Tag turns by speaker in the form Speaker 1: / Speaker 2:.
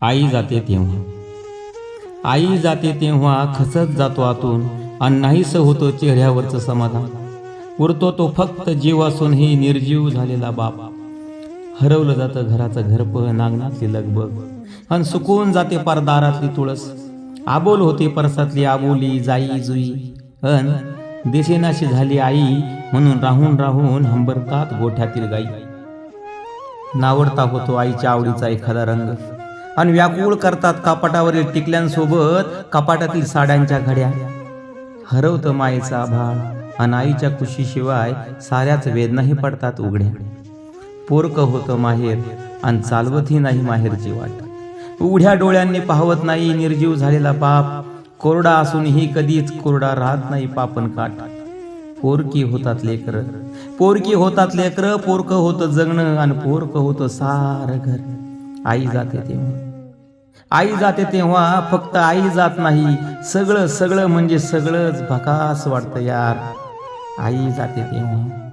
Speaker 1: आई जाते तेव्हा. आई जाते तेव्हा खसत जातो आतून आणि नाहीसं होतं चेहऱ्यावरचं समाधान. उरतो तो फक्त जीव असूनही निर्जीव झालेला बाप. हरवलं जातं घराचं घरपं नागनातली लगबग. अन सुकून जाते परदारातली तुळस. आबोल होते परसातली आबोली जाई जुई. अन दिसेनाशी झाली आई म्हणून राहून राहून हंबरतात गोठ्यातील गाई. नावडता होतो आईच्या आवडीचा एखादा रंग. आणि व्याकुळ करतात कपाटावरील टिकल्यांसोबत कपाटातील साड्यांच्या घड्या. हरवतं मायेचा आभाळ आणि आईच्या कुशीशिवाय साऱ्याच वेदनाही पडतात उघड्या. पोरक होतं माहेर आणि चालवतही नाही माहेरची वाट. उघड्या डोळ्यांनी पाहवत नाही निर्जीव झालेला पाप. कोरडा असूनही कधीच कोरडा राहत नाही पापन काट पोरकी होतात लेकर. पोरकी होतात लेकर पोरक होतं जगणं आणि पोरक होतं सारं घर. आई जाते तेव्हा. आई जाते तेव्हा फक्त आई जात नाही. सगळं सगळं म्हणजे सगळंच भकास वाटतं यार. आई जाते तेव्हा.